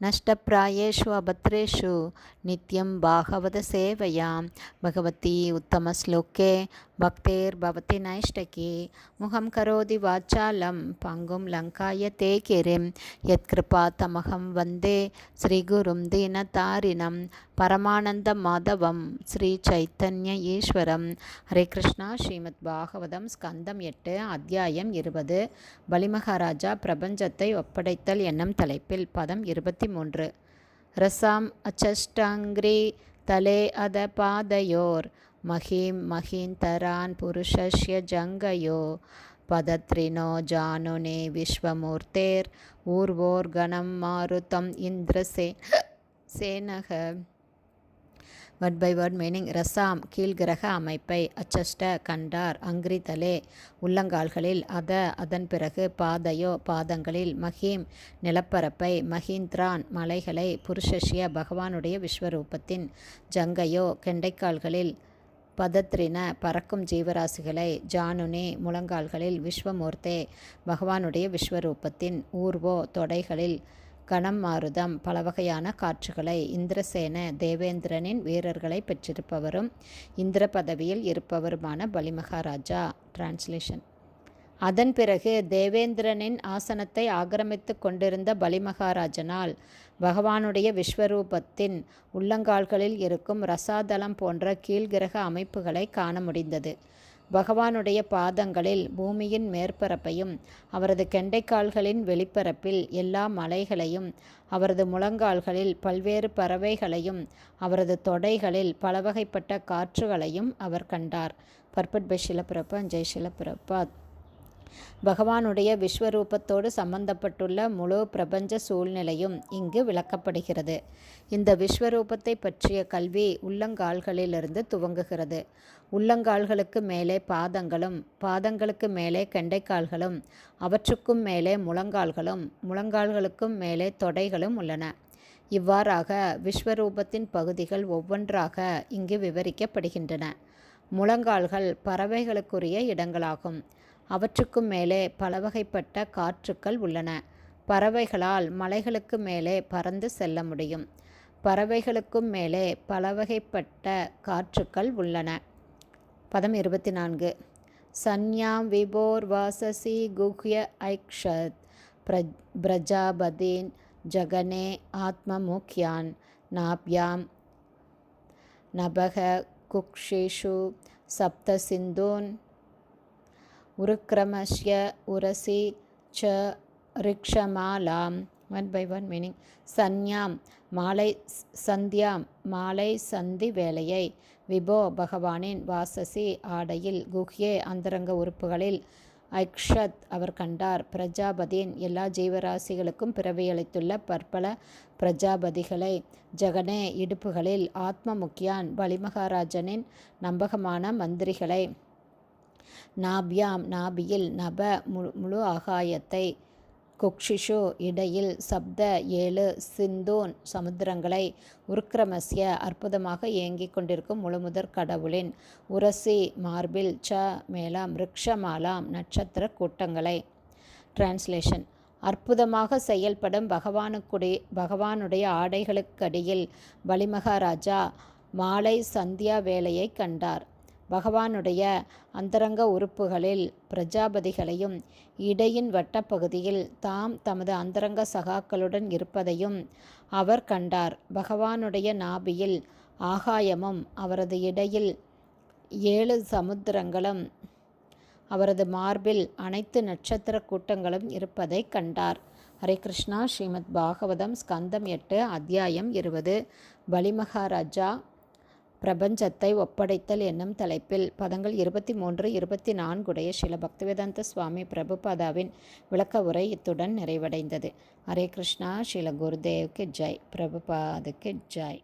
நஷ்டப்பிராயேஷு அபத்ரேஷு நித்யம் பாகவத சேவையாம் பகவதி உத்தமஸ்லோகே பக்தேர்பவதி நைஷ்டகி முகம் கரோதி வாச்சாலம் பங்கும் லங்காய தே கிரிம் யத்கிருபா தமகம் வந்தே ஸ்ரீகுரும் தீனதாரிணம் பரமானந்த மாதவம் ஸ்ரீ சைத்தன்ய ஈஸ்வரம் ஹரே கிருஷ்ணா ஸ்ரீமத் பாகவதம் ஸ்கந்தம் எட்டு அத்தியாயம் இருபது। பலிமகாராஜா பிரபஞ்சத்தை ஒப்படைத்தல் என்னும் தலைப்பில் பதம் இருபத்தி மூன்று ரசாம் அச்சஷ்டாங்கிரி தலே அத பாதையோர். மஹீம் மஹீந்தரான் புருஷஸ்ய ஜங்கயோ. பதத்ரினோ ஜானுனே விஸ்வமூர்த்தேர். ஊர்வோர் கணம் மாருதம் இந்திரசே சேனக. வேர்ட் பை வேர்ட் மீனிங் ரசாம் கீழ்கிரக அமைப்பை அச்சஷ்ட கண்டார் அங்கிரிதலே உள்ளங்கால்களில் அத அதன் பிறகு பாதையோ பாதங்களில் மஹீம் நிலப்பரப்பை மஹீந்திரான் மலைகளை புருஷஷ்ய பகவானுடைய விஸ்வரூபத்தின் ஜங்கையோ கெண்டைக்கால்களில் பதத்ரின பறக்கும் ஜீவராசிகளை ஜானுனி முழங்கால்களில் விஸ்வமூர்த்தே பகவானுடைய விஸ்வரூபத்தின் ஊர்வோ தொடைகளில் கணம் மாருதம் பல வகையான காற்றுகளை இந்திரசேன தேவேந்திரனின் வீரர்களை பெற்றிருப்பவரும் இந்திர பதவியில் இருப்பவருமான பலிமகாராஜா. டிரான்ஸ்லேஷன் அதன் பிறகு தேவேந்திரனின் ஆசனத்தை ஆக்கிரமித்து கொண்டிருந்த பலிமகாராஜனால் பகவானுடைய விஸ்வரூபத்தின் உள்ளங்கால்களில் இருக்கும் ரசாதலம் போன்ற கீழ்கிரக அமைப்புகளை காண முடிந்தது. பகவானுடைய பாதங்களில் பூமியின் மேற்பரப்பையும் அவரது கெண்டைக்கால்களின் வெளிப்பரப்பில் எல்லா மலைகளையும் அவரது முழங்கால்களில் பல்வேறு பறவைகளையும் அவரது தொடைகளில் பலவகைப்பட்ட காற்றுகளையும் அவர் கண்டார். பர்பட் பை ஷிலப்பிரப்பா ஜெய் ஷிலப்பிரப்பாத் பகவானுடைய விஸ்வரூபத்தோடு சம்பந்தப்பட்டுள்ள முழு பிரபஞ்ச சூழ்நிலையும் இங்கு விளக்கப்படுகிறது. இந்த விஸ்வரூபத்தை பற்றிய கல்வி உள்ளங்கால்களிலிருந்து துவங்குகிறது. உள்ளங்கால்களுக்கு மேலே பாதங்களும் பாதங்களுக்கு மேலே கெண்டைக்கால்களும் அவற்றுக்கும் மேலே முழங்கால்களும் முழங்கால்களுக்கும் மேலே தொடைகளும் உள்ளன. இவ்வாறாக விஸ்வரூபத்தின் பகுதிகள் ஒவ்வொன்றாக இங்கு விவரிக்கப்படுகின்றன. முழங்கால்கள் பறவைகளுக்குரிய இடங்களாகும். அவற்றுக்கும் மேலே பலவகைப்பட்ட காற்றுக்கள் உள்ளன. பறவைகளால் மலைகளுக்கு மேலே பறந்து செல்ல முடியும். பறவைகளுக்கும் மேலே பலவகைப்பட்ட காற்றுக்கள் உள்ளன. பதம் இருபத்தி நான்கு சன்யாம் விபோர் வாசசி குஹ்ய ஐக்ஷத். பிரஜ் பிரஜாபதீன் ஜகனே ஆத்மமுக்யான். நாப்யாம் நபக குக்ஷேஷு சப்த சிந்தூன். உருக்ரமஷ்ய உரசி ச ரிக்ஷமாலாம். ஒன் பை ஒன் மீனிங் சன்யாம் மாலை சந்தியாம் மாலை சந்தி வேலையை. விபோ பகவானின் வாசசி ஆடையில் குஹ்யே அந்தரங்க உறுப்புகளில். ஐக்ஷத் அவர் கண்டார். பிரஜாபதியின் எல்லா ஜீவராசிகளுக்கும் பிறவியளித்துள்ள பற்பல பிரஜாபதிகளை. ஜெகனே இடுப்புகளில் ஆத்ம முக்கியான் பலிமகாராஜனின் நம்பகமான மந்திரிகளை. நாபியாம் நாபியில் நப முழு முழு ஆகாயத்தை குக்ஷிஷு இடையில் சப்த ஏழு சிந்தோன் சமுத்திரங்களை உருக்கிரமஸ்ய அற்புதமாக இயங்கிக் கொண்டிருக்கும் முழுமுதற் கடவுளின் உரசி மார்பில் ச மேலாம் ரிக்ஷமாலாம் நட்சத்திர கூட்டங்களை. டிரான்ஸ்லேஷன் அற்புதமாக செயல்படும் பகவானுக்குடி பகவானுடைய ஆடைகளுக்கடியில் பலிமகாராஜா மாலை சந்தியா வேலையை கண்டார். பகவானுடைய அந்தரங்க உறுப்புகளில் பிரஜாபதிகளையும் இடையின் வட்டப்பகுதியில் தாம் தமது அந்தரங்க சகாக்களுடன் இருப்பதையும் அவர் கண்டார். பகவானுடைய நாபியில் ஆகாயமும் அவரது இடையில் ஏழு சமுத்திரங்களும் அவரது மார்பில் அனைத்து நட்சத்திர கூட்டங்களும் இருப்பதை கண்டார். ஹரே கிருஷ்ணா. ஸ்ரீமத் பாகவதம் ஸ்கந்தம் எட்டு அத்தியாயம் இருபது. பலிமகாராஜா பிரபஞ்சத்தை ஒப்படைத்தல் என்னும் தலைப்பில் பதங்கள் இருபத்தி மூன்று இருபத்தி நான்குடைய சில பக்திவேதாந்த சுவாமி பிரபுபாதாவின் விளக்க உரை இத்துடன் நிறைவடைந்தது. ஹரே கிருஷ்ணா ஸ்ரீல குருதேவ்க்கு ஜெய். பிரபுபாதுக்கு ஜெய்.